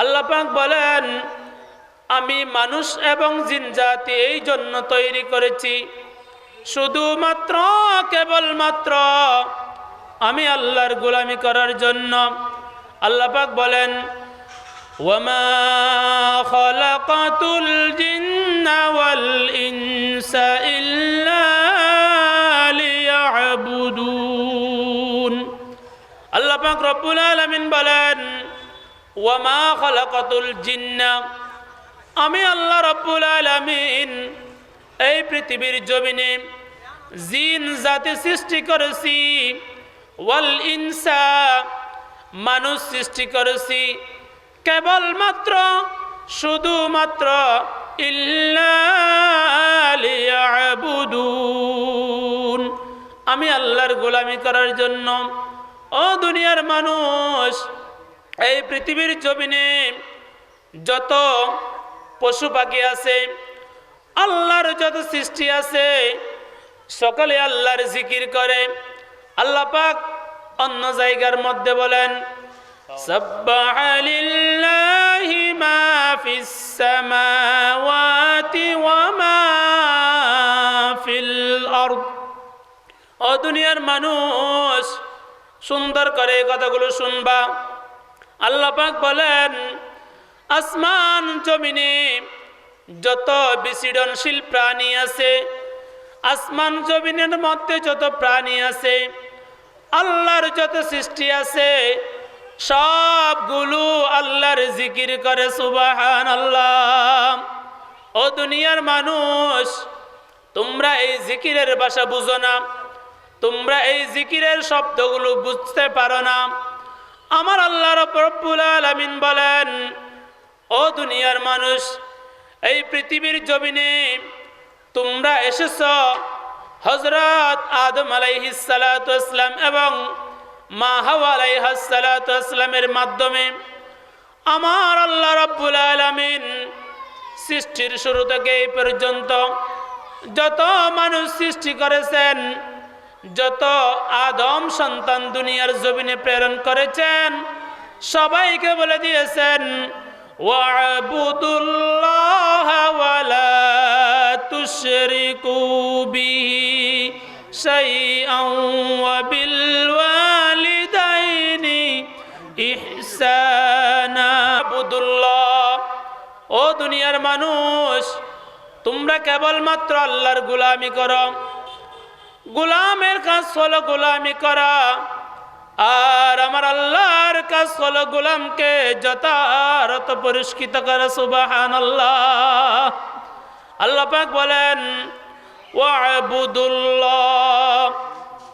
আল্লাহ পাক বলেন, আমি মানুষ এবং জিন জাতি এই জন্য তৈরি করেছি। শুধুমাত্র, কেবলমাত্র আমি আল্লাহর গোলামি করার জন্য। আল্লাহ পাক বলেন, ওয়ামা খলাকাতুল জিন্না ওয়াল ইনসা ইল্লা লিয়াবুদুন। আল্লাহ পাক রব্বুল আলামিন বলেন আমি আল্লাহ রব্বুল আলামিন এই পৃথিবীর জমিনে জিন জাতি সৃষ্টি করেছি, ওয়াল ইনসা মানুষ সৃষ্টি করেছি, কেবলমাত্র, শুধুমাত্র ইল্লাবুদুন আমি আল্লাহর গোলামি করার জন্য, ও দুনিয়ার মানুষ এই পৃথিবীর জমিনে যত পশু পাখি আছে, আল্লাহর যত সৃষ্টি আছে, সকালে আল্লাহর জিকির করে। আল্লাহ পাক অন্য জায়গার মধ্যে বলেন দুনিয়ার মানুষ, সুন্দর করে কথাগুলো শুনবা। আল্লাহ পাক বলেন, আসমান জমিনে যত বিসৃজনশীল প্রাণী আছে, আসমান জমিনের মধ্যে যত প্রাণী আছে, আল্লাহর যত সৃষ্টি আছে, সবগুলো আল্লাহর জিকির করে সুবাহান আল্লাহ ও দুনিয়ার মানুষ, তোমরা এই জিকিরের ভাষা বুঝো না, তোমরা এই জিকিরের শব্দগুলো বুঝতে পারো না। আমার আল্লাহ রব্বুল আলামিন বলেন, ও দুনিয়ার মানুষ, এই পৃথিবীর জমিনে তোমরা এসেছ হজরত আদম আলাইহিসালাম এবং মা হাওয়া আলাইহাসালামের মাধ্যমে আমার আল্লাহ রব্বুল আলামিন সৃষ্টির শুরু থেকে এই পর্যন্ত যত মানুষ সৃষ্টি করেছেন যত আদম সন্তান দুনিয়ার জমিনে প্রেরণ করেছেন, সবাইকে বলে দিয়েছেন ও দুনিয়ার মানুষ, তোমরা কেবলমাত্র আল্লাহর গোলামি করো। গোলামের কাজ হলো গোলামি করা, আর আমার আল্লাহর কাজ হলো গোলামকে যথারত পরিষ্কৃত করা সুবাহান আল্লাহ পাক বলেন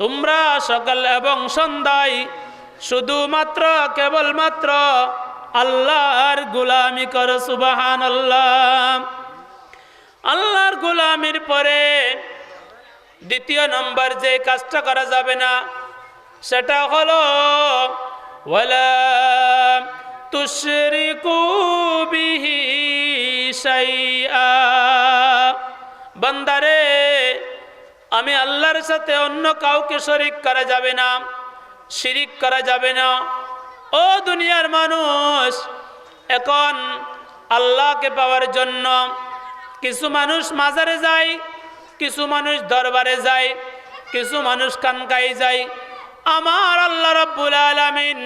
তোমরা সকাল এবং সন্ধ্যায় শুধুমাত্র, কেবলমাত্র আল্লাহর গোলামি করো সুবাহান আল্লাহ আল্লাহর গোলামির পরে দ্বিতীয় নম্বর যে কাজটা করা যাবে না, সেটা হলো, ওয়ালা তুশরিকু বিহি আমি আল্লাহর সাথে অন্য কাউকে শরিক করা যাবে না, শিরিক করা যাবে না। ও দুনিয়ার মানুষ, এখন আল্লাহকে পাওয়ার জন্য কিছু মানুষ মাজারে যায় কিছু মানুষ দরবারে যায়, কিছু মানুষ কানকাই যায়। আমার আল্লাহ রব্বুল আলামিন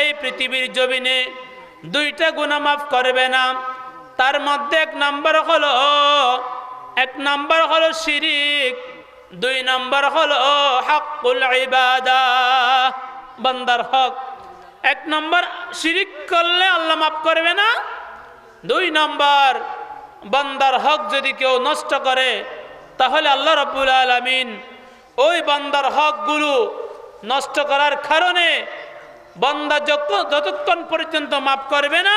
এই পৃথিবীর জমিনে দুইটা গুণা মাফ করবে না। তার মধ্যে এক নাম্বার হলো, এক নাম্বার হলো শিরিক, দুই নাম্বার হলো হকুল বান্দার হক। এক নম্বর শিরিক করলে আল্লাহ মাফ করবে না। দুই নম্বর বান্দার হক যদি কেউ নষ্ট করে তাহলে আল্লাহ রব্বুল আলমিন ওই বান্দার হকগুলো নষ্ট করার কারণে বান্দা যত- যতক্ষণ পর্যন্ত মাফ করবে না,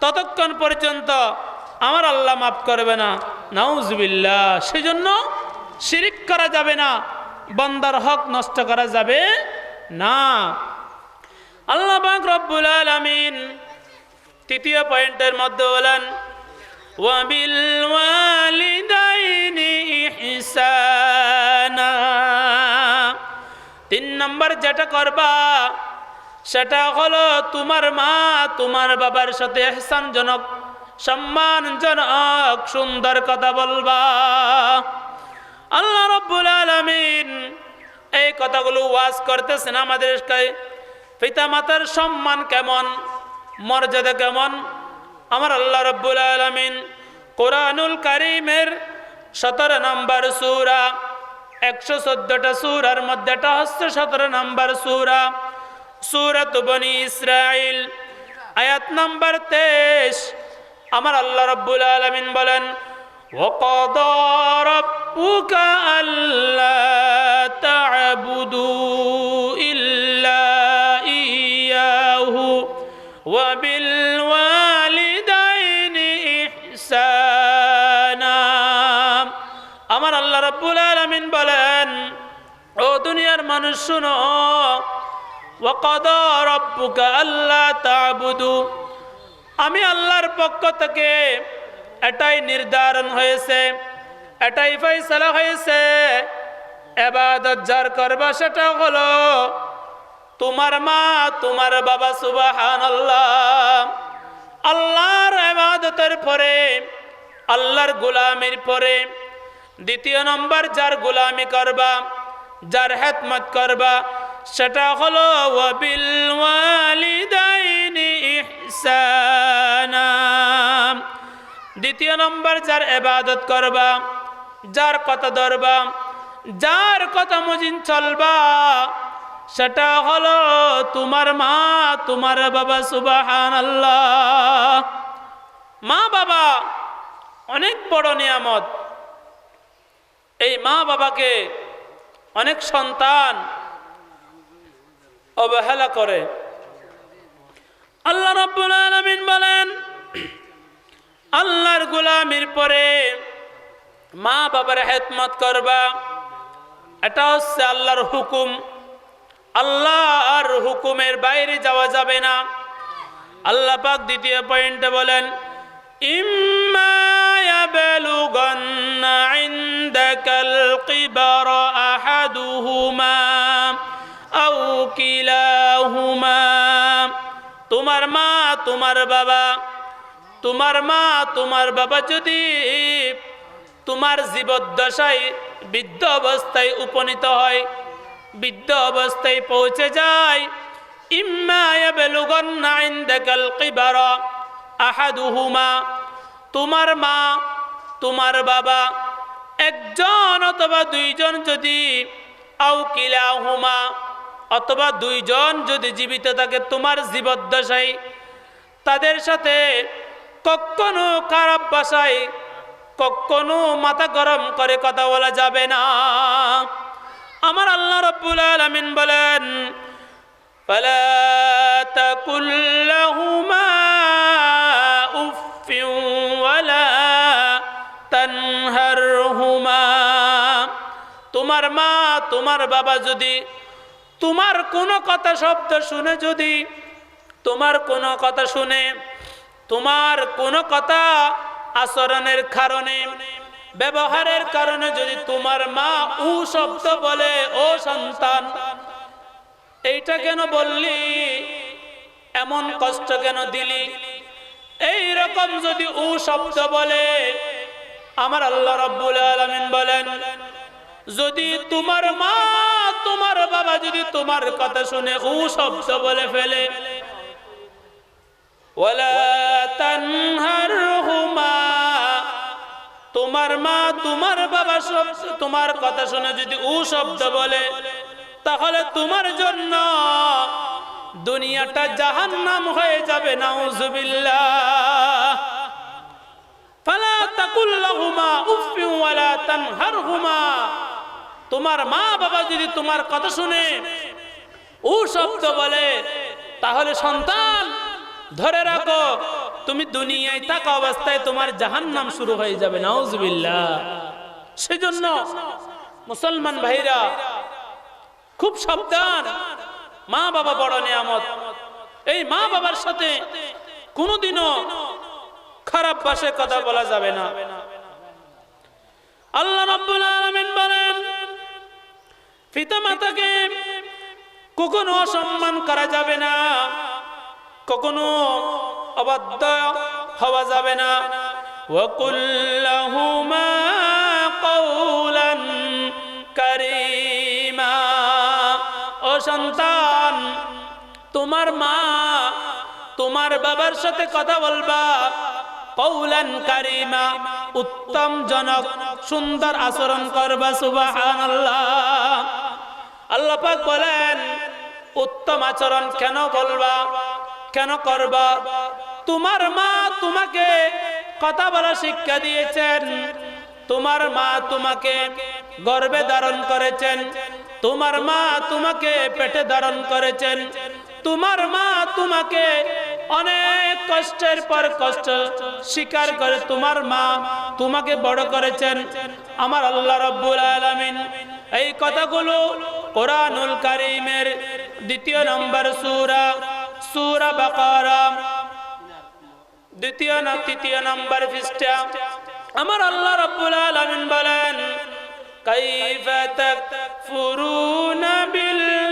ততক্ষণ পর্যন্ত আমার আল্লাহ মাফ করবে না। নাউজবিল্লা সেজন্য শিরিক করা যাবে না, বন্দার হক নষ্ট করা যাবে না। আল্লাহ রব্বুল আলামিন তৃতীয় পয়েন্টের মধ্যে বলেন ওয়াবিল ওয়ালিদাইনি তিন নম্বর যেটা করবা, সেটা হলো তোমার মা, তোমার বাবার সাথে এহসানজনক সম্মানজনক, সুন্দর কথা বলবা। আল্লাহ রব্বুল আলমিন এই কথাগুলো ওয়াজ করতেছেন আমাদের পিতা মাতার সম্মান কেমন? মর্যাদা কেমন? আমার আল্লাহ রব্বুল আলমিন কোরআনুল কারিমের সতেরো নম্বর সুরা একশো চোদ্দটা সুরার মধ্যে এটা হচ্ছে সতেরো নম্বর সুরা সুরত বনি ইসরাইল আয়াত নম্বর তেইশ আমার আল্লাহ রব্বুল আলমিন বলেন وقضى ربك ألا تعبدوا রাব্বুল আলামিন বলেন, ও দুনিয়ার মানুষ শুনো, ওয়াকাদা রাব্বুকা আল্লা তা'বুদু। আমি আল্লাহর পক্ষ থেকে এটাই নির্ধারণ হয়েছে, এটাই ফয়সালা হয়েছে। এবাদত যার করবা সেটা হলো তোমার মা, তোমার বাবা সুবাহান আল্লাহ আল্লাহর এবাদতের পরে, আল্লাহর গোলামির পরে দ্বিতীয় নম্বর, যার গোলামি করবা, যার হেতমত করবা, সেটা হলো দ্বিতীয় নম্বর, যার এবাদত করবা, যার কথা ধরবা, যার কথা মজিন চলবা, সেটা হলো, তোমার মা, তোমার বাবা সুবাহান আল্লাহ মা বাবা, অনেক বড় নিয়ামত। এই মা বাবাকে অনেক সন্তান অবহেলা করে। আল্লাহ রব্বুল বলেন, আল্লাহর গুলামির পরে মা বাবার হেতমত করবা। এটা হচ্ছে আল্লাহর হুকুম। আল্লাহর হুকুমের বাইরে যাওয়া যাবে না। আল্লাহ পাক দ্বিতীয় পয়েন্টে বলেন, ইম্মা ইয়াবলুগান্না عندك الكبر أحدهما أو كلاهما তোমার মা তোমার বাবা তোমার মা তোমার বাবা যদি তোমার জীবদ্দশায় বৃদ্ধ অবস্থায় উপনীত হয় বৃদ্ধ অবস্থায় পৌঁছে যায় ইম্মা ইয়াবলুগান্না ইনদাকাল কিবারা আহাদুহুমা তোমার মা তোমার বাবা একজন অথবা দুইজন যদি আউ কিলাহুমা অথবা দুইজন যদি জীবিত থাকে তোমার জীবদ্দশায় তাদের সাথে কখনো খারাপ ভাষায় কখনো মাথা গরম করে কথা বলা যাবে না আমার আল্লাহ রব্বুল আলামিন বলেন فلا تقل لهما তোমার মা, তোমার বাবা যদি, তোমার কোনো কথা শব্দ শুনে যদি, তোমার কোনো কথা শুনে, তোমার কোনো কথা আচরণের কারণে, ব্যবহারের কারণে যদি তোমার মা উ শব্দ বলে, ও সন্তান, এইটা কেন বললি? এমন কষ্ট কেন দিলি? এই রকম যদি উ শব্দ বলে, আমার আল্লাহ রব্বুল আলামিন বলেন যদি তোমার মা, তোমার বাবা যদি তোমার কথা শুনে উ শব্দ বলে ফেলে। তোমার মা, তোমার বাবা সব তোমার কথা শুনে যদি উ শব্দ বলে, তাহলে তোমার জন্য দুনিয়াটা জাহান্নাম হয়ে যাবে, নাউজুবিল্লাহ। ফালা তাকুল লাহুমা উফফিন ওয়ালা তানহারহুমা। তোমার মা বাবা যদি তোমার কথা শুনে, ও শব্দ বলে, তাহলে সন্তান, ধরে রাখো, তুমি দুনিয়ায় থাকা অবস্থায় তোমার জাহান্নাম শুরু হয়ে যাবে, নাউজুবিল্লাহ। সেজন্য মুসলমান ভাইরা, খুব সাবধান, মা বাবা বড় নিয়ামত। এই মা বাবার সাথে কোনোদিনও খারাপ ভাষায় কথা বলা যাবে না। আল্লাহ রাব্বুল আলামিন বলেন পিতা মাতাকে কখনো অসম্মান করা যাবে না, কখনো অবাধ্য হওয়া যাবে না। ওকুল্লাহুমা কৌলান কারিমা, ও সন্তান, তোমার মা, তোমার বাবার সাথে কথা বলবা। কৌলান কারিমা, উত্তম জনক, সুন্দর আচরণ করবা, সুবহানাল্লাহ। আল্লাহ পাক বলেন, উত্তম আচরণ কেন বলবা কেন করবা? তোমার মা তোমাকে কথা বলা শিক্ষা দিয়েছেন। তোমার মা তোমাকে গর্বে ধারণ করেছেন। তোমার মা তোমাকে পেটে ধারণ করেছেন। তোমার মা তোমাকে অনেক কষ্টের পর কষ্ট স্বীকার করে তোমার মা তোমাকে বড় করেছেন। আমার আল্লাহ রব্বুল আলামিন এই কথাগুলো কোরআনুল কারিমের দ্বিতীয় নম্বর সুরা সুরা বাকারা। দ্বিতীয় না, তৃতীয় নম্বর পৃষ্ঠা। আমার আল্লাহ রাব্বুল আলামিন বলেন, কাইফা তাকফুরুনা বিল্লাহি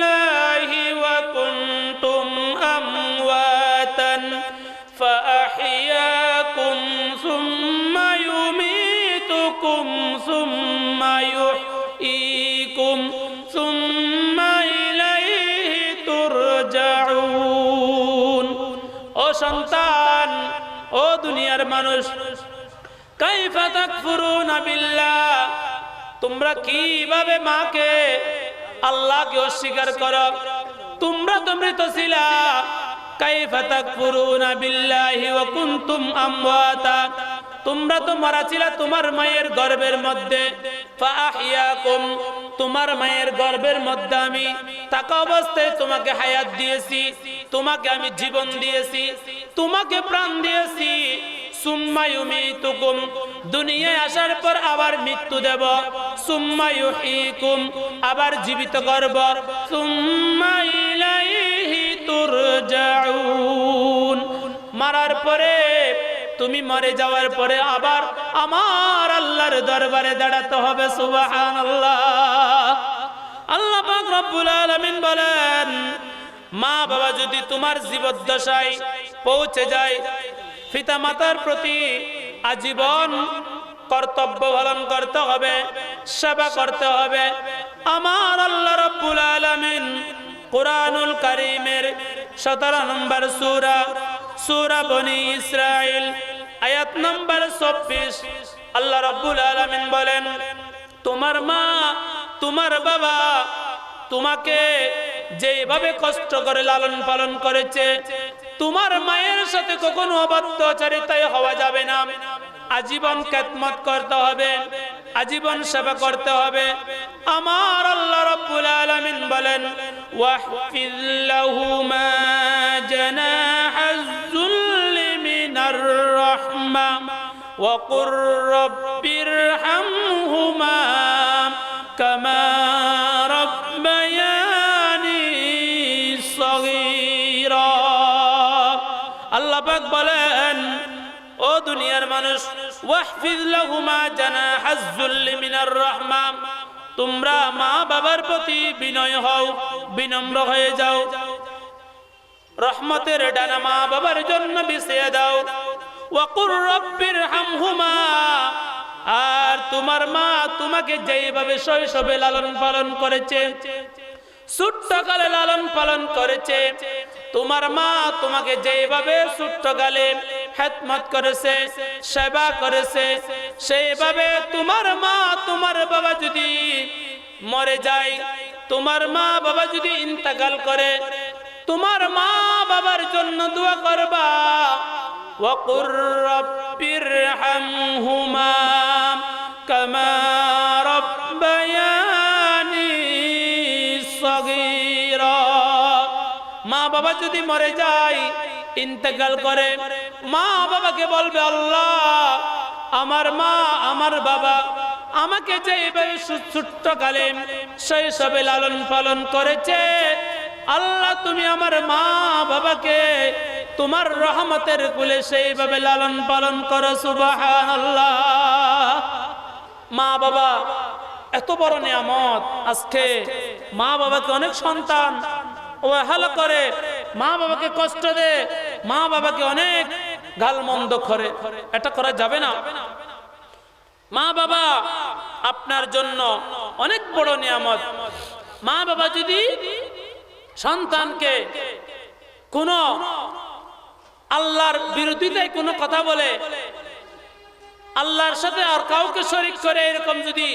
মানুষ। তোমরা কীভাবে মাকে আল্লাহকে অস্বীকার করো? তোমরা তো মৃত ছিলা। তোমরা তো মারা তোমার মায়ের মধ্যে। তোমার মায়ের গর্ভের মধ্যে আমি থাকা অবস্থায় তোমাকে হায়াত দিয়েছি। তোমাকে আমি জীবন দিয়েছি। তোমাকে প্রাণ দিয়েছি। দুনিয়ায় আসার পর আবার মৃত্যু দেব। আবার জীবিত করব। মারার পরে, তুমি মরে যাওয়ার পরে আবার আমার আল্লাহর দরবারে দাঁড়াতে হবে, সুবহানাল্লাহ। আল্লাহ পাক রব্বুল আলামিন বলেন মা বাবা যদি তোমার জীবদ্দশায় পৌঁছে যায় পিতা মাতার প্রতি আজীবন কর্তব্য পালন করতে হবে, সেবা করতে হবে। আমার আল্লাহ রব্বুল আলামিন কোরআনুল কারীমের 17 নম্বর সূরা সূরা বনি ইসরাইল আয়াত নম্বর 24 আল্লাহ রব্বুল আলামিন বলেন, তোমার মা, তোমার বাবা তোমাকে যেভাবে কষ্ট করে লালন পালন করেছে তোমার মায়ের সাথে কখনো অবাধ্যচারিতায় হওয়া যাবে না আজীবন খেদমত করতে হবে আজীবন সেবা করতে হবে আমার আল্লাহ রাব্বুল আলামিন বলেন ওয়াহফিজ লাহুমা জানাহাজ যুল্লি মিনার রাহমা وقل رب ارحمهما كما বলেন, ও দুনিয়ার মানুষ, ওয়াহফিজ লাহুমা জানাহাজ যুল্লি মিনার রাহমা তোমরা মা বাবার প্রতি বিনয় হও, বিনম্র হয়ে যাও। রহমতের ডানা মা বাবার জন্য বিছিয়ে দাও। ওয়াকুর রব্বির হামহুমা। আর তোমার মা তোমাকে যেইভাবে শৈশবে লালন পালন করেছে, ছোট্টকালে লালন পালন করেছে তোমার মা তোমাকে যেভাবে ছোট্টকালে হেতমত করেছে সেবা করেছে সেইভাবে তোমার মা তোমার বাবা যদি মরে যায় তোমার মা বাবা যদি ইন্তেকাল করে তোমার মা বাবার জন্য দোয়া করবা وقل رب ارحمهما كما যদি মরে যায়, ইন্তেকাল করে, মা বাবাকে বলবে, আল্লাহ, আমার মা, আমার বাবা আমাকে যে ছোট্ট কালে শৈশবে লালন পালন করেছে, আল্লাহ, তুমি আমার মা বাবাকে তোমার রহমতের কুলে সেইভাবে লালন পালন করো সুবাহান মা বাবা, এত বড় নিয়ামত, আজকে মা বাবাকে অনেক সন্তান ও অবহেলা করে মা বাবাকে কষ্ট দেয় মা বাবাকে অনেক গালমন্দ করে। এটা করা যাবে না। মা বাবা, আপনার জন্য অনেক বড় নিয়ামত। মা বাবা যদি সন্তানকে কোনো আল্লাহর বিরোধিতায় কোনো কথা বলে, আল্লাহর সাথে আর কাউকে শরিক করে এরকম যদি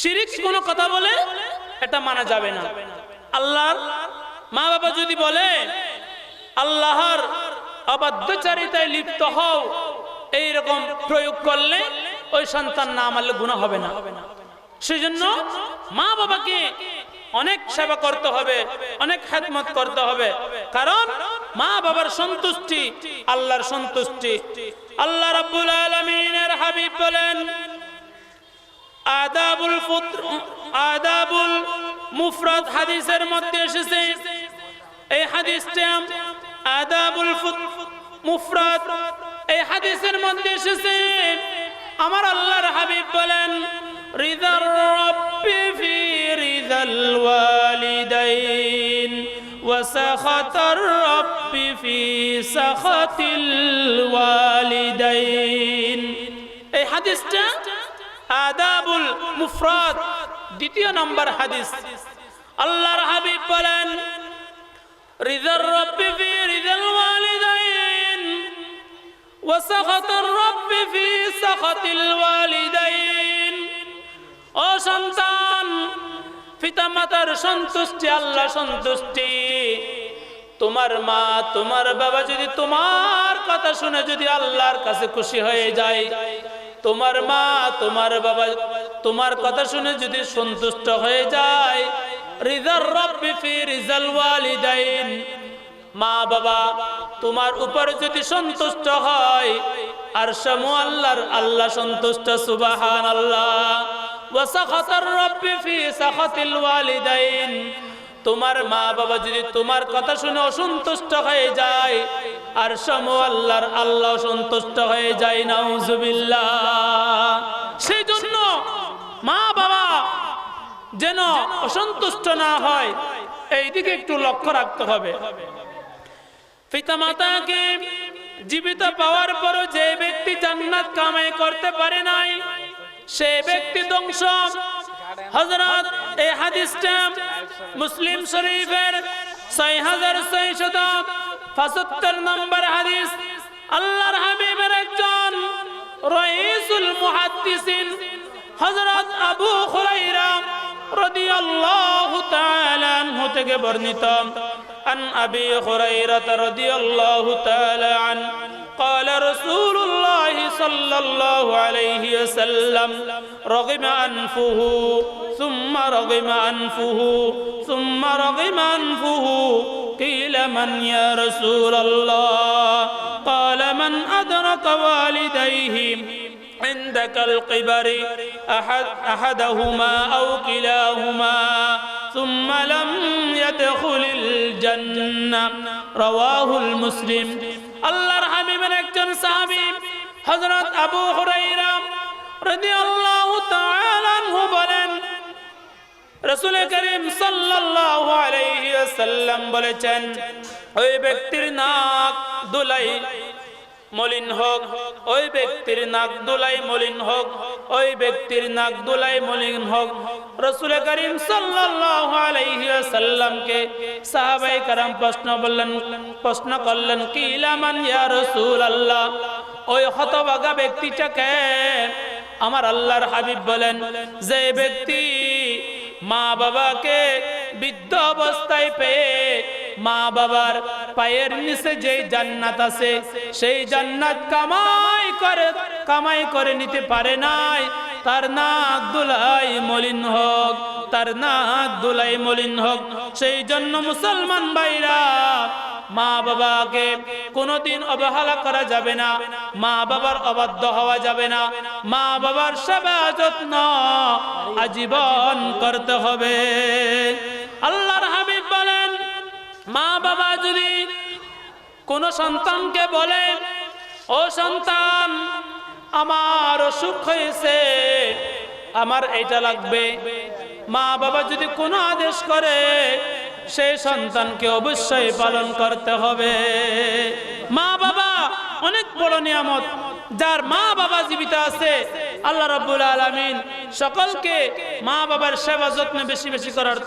শিরিক কোনো কথা বলে, এটা মানা যাবে না। আল্লাহর মা বাবা যদি বলে, আল্লাহর অবাধ্যচারিতায় লিপ্ত হও, এইরকম প্রয়োগ করলে ওই সন্তান না মানলে গুণা হবে না। সেই জন্য মা বাবাকে অনেক সেবা করতে হবে, অনেক খেদমত করতে হবে। কারণ মা বাবার সন্তুষ্টি আল্লাহর সন্তুষ্টি। আল্লাহ রাব্বুল আলামিনের হাবিব বলেন, আদাবুল ফুত্র, আদাবুল মুফরাদ হাদিসের মধ্যে এসেছে এই হাদিসটা আদাবুল মুফরাদ। এই হাদিসের মধ্যে এসেছে, আমার আল্লাহর হাবিব বলেন রিদার রব্বি ফি রিদাল ওয়ালিদাইন, ওয়া সাখাতার রব্বি ফি সাখাতিল ওয়ালিদাইন। এই হাদিসটা আদাবুল মুফরাদ, দ্বিতীয় নম্বর হাদিস। আল্লাহর হাবিব বলেন রিদার রব্বি ফি রিদাল ওয়ালিদাইন وسخط الرب في سخط الوالدين ও সন্তান পিতামাতার সন্তুষ্টি আল্লাহ সন্তুষ্টি তোমার মা তোমার বাবা যদি তোমার কথা শুনে যদি আল্লাহর কাছে খুশি হয়ে যায় তোমার মা তোমার বাবা তোমার কথা শুনে যদি সন্তুষ্ট হয়ে যায় রিজার রব্বি ফি রিজাল ওয়ালিদাইন। মা বাবা, তোমার উপর যদি সন্তুষ্ট হয় আর সমু আল্লাহর আল্লাহ সন্তুষ্ট সুবাহান আল্লাহ ওয়াসাখাতার রব্বি ফি সাখাতিল ওয়ালিদাইন। তোমার মা বাবা যদি তোমার কথা শুনে অসন্তুষ্ট হয়ে যায় আর সমু আল্লাহর আল্লাহ সন্তুষ্ট হয়ে যায়, নাউজুবিল্লাহ। সেই জন্য মা বাবা যেন অসন্তুষ্ট না হয়। এই দিকে একটু লক্ষ্য রাখতে হবে। পিতামাতাকে জীবিত পাওয়ার পরও যে ব্যক্তি জান্নাত কামাই করতে পারে নাই, সে ব্যক্তি ধ্বংস। হযরত এই হাদিসটা মুসলিম শরীফের ছয় হাজার ছয়শত পঁচাত্তর নম্বর হাদিস। আল্লাহর হাবিবের একজন রইসুল মুহাদ্দিসিন হযরত আবু হুরাইরা রাদিয়াল্লাহু তাআলা আনহু থেকে বর্ণিত عن أبي هريرة رضي الله تعالى عنه قال رسول الله صلى الله عليه وسلم رغم أنفه ثم رغم أنفه ثم رغم أنفه قيل من يا رسول الله قال من أدرك والديه عندك القبر أحد أحدهما أو كلاهما ثم لم يدخل الجنة رواه المسلم আল্লাহর হাবিবের একজন সাহাবী হযরত আবু হুরায়রা রাদিয়াল্লাহু তাআলা আনহু বলেন রাসূল করিম সাল্লাল্লাহু আলাইহি ওয়াসাল্লাম বলেছেন ওই ব্যক্তির নাক দুলাই মলিন হোক, ওই ব্যক্তির নাক দুলাই মলিন হোক, ওই ব্যক্তির নাক দুলাই মলিন হোক, রসুল করিম ওয়াসাল্লামকে সাহাবাই কারাম প্রশ্ন বললেন প্রশ্ন করলেন কি ইলামান ইয়া রাসূলুল্লাহ? ওই হতভাগা ব্যক্তিটাকে আমার আল্লাহর হাবিব বলেন, যে ব্যক্তি মা বাবাকে বৃদ্ধ অবস্থায় পেয়ে মা বাবার পায়ের নিচে যেই জান্নাত আছে, সেই জান্নাত কামাই করে কামাই করে নিতে পারে নাই। তার নাক দুলাই মলিন হোক, তার নাক দুলাই মলিন হোক, সেই জন্য মুসলমান ভাইরা মা বাবাকে কোনোদিন অবহেলা করা যাবে না, মা বাবার অবাধ্য হওয়া যাবে না, মা বাবার সেবা যত্ন আজীবন করতে হবে। আল্লাহর বলেন মা বাবা যদি কোন সন্তানকে বলে, ও সন্তান, আমার অসুখ হয়েছে, আমার এটা লাগবে। মা বাবা যদি কোনো আদেশ করে, সেই সন্তানকে অবশ্যই পালন করতে হবে। মা বাবা অনেক বড় নিয়ামত, যার মা বাবা জীবিত আছে, আল্লাহ রাব্বুল আলামিন সকলকে মা বাবার সেবা যত্ন বেশি বেশি করার